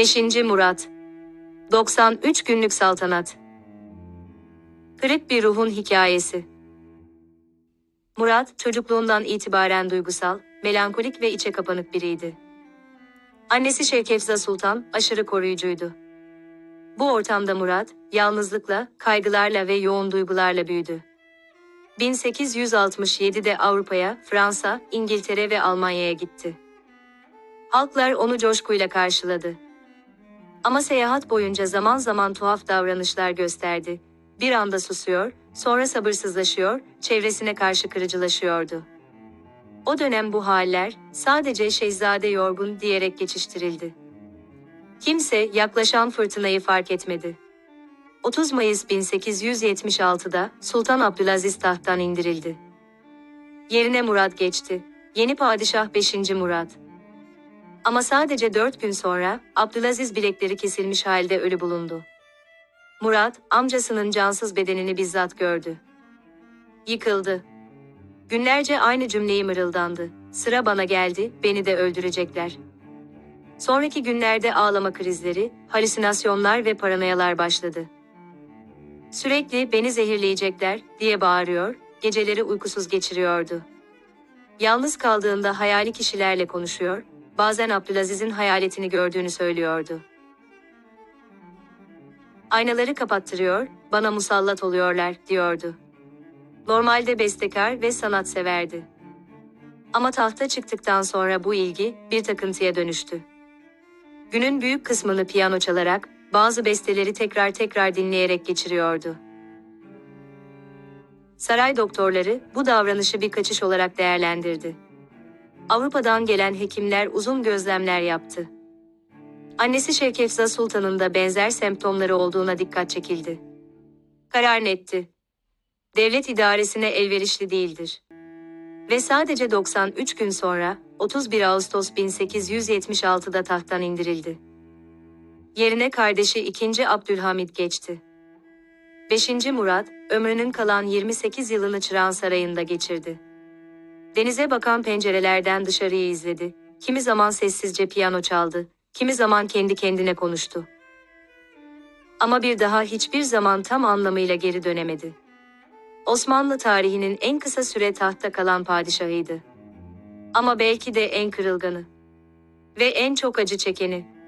5. Murat 93 günlük saltanat Kırık bir ruhun hikayesi Murat, çocukluğundan itibaren duygusal, melankolik ve içe kapanık biriydi. Annesi Şevkefza Sultan, aşırı koruyucuydu. Bu ortamda Murat, yalnızlıkla, kaygılarla ve yoğun duygularla büyüdü. 1867'de Avrupa'ya, Fransa, İngiltere ve Almanya'ya gitti. Halklar onu coşkuyla karşıladı. Ama seyahat boyunca zaman zaman tuhaf davranışlar gösterdi. Bir anda susuyor, sonra sabırsızlaşıyor, çevresine karşı kırıcılaşıyordu. O dönem bu haller sadece şehzade yorgun diyerek geçiştirildi. Kimse yaklaşan fırtınayı fark etmedi. 30 Mayıs 1876'da Sultan Abdülaziz tahttan indirildi. Yerine Murat geçti. Yeni padişah 5. Murat. Ama sadece 4 gün sonra Abdülaziz bilekleri kesilmiş halde ölü bulundu. Murat, amcasının cansız bedenini bizzat gördü. Yıkıldı. Günlerce aynı cümleyi mırıldandı. Sıra bana geldi, beni de öldürecekler. Sonraki günlerde ağlama krizleri, halüsinasyonlar ve paranoyalar başladı. Sürekli beni zehirleyecekler diye bağırıyor, geceleri uykusuz geçiriyordu. Yalnız kaldığında hayali kişilerle konuşuyor, bazen Abdülaziz'in hayaletini gördüğünü söylüyordu. Aynaları kapattırıyor, bana musallat oluyorlar diyordu. Normalde bestekar ve sanatseverdi. Ama tahta çıktıktan sonra bu ilgi bir takıntıya dönüştü. Günün büyük kısmını piyano çalarak, bazı besteleri tekrar tekrar dinleyerek geçiriyordu. Saray doktorları bu davranışı bir kaçış olarak değerlendirdi. Avrupa'dan gelen hekimler uzun gözlemler yaptı. Annesi Şevkefza Sultan'ın da benzer semptomları olduğuna dikkat çekildi. Karar netti. Devlet idaresine elverişli değildir. Ve sadece 93 gün sonra 31 Ağustos 1876'da tahttan indirildi. Yerine kardeşi 2. Abdülhamit geçti. 5. Murat, ömrünün kalan 28 yılını Çırağan Sarayı'nda geçirdi. Denize bakan pencerelerden dışarıyı izledi. Kimi zaman sessizce piyano çaldı, kimi zaman kendi kendine konuştu. Ama bir daha hiçbir zaman tam anlamıyla geri dönemedi. Osmanlı tarihinin en kısa süre tahtta kalan padişahıydı. Ama belki de en kırılganı ve en çok acı çekeni.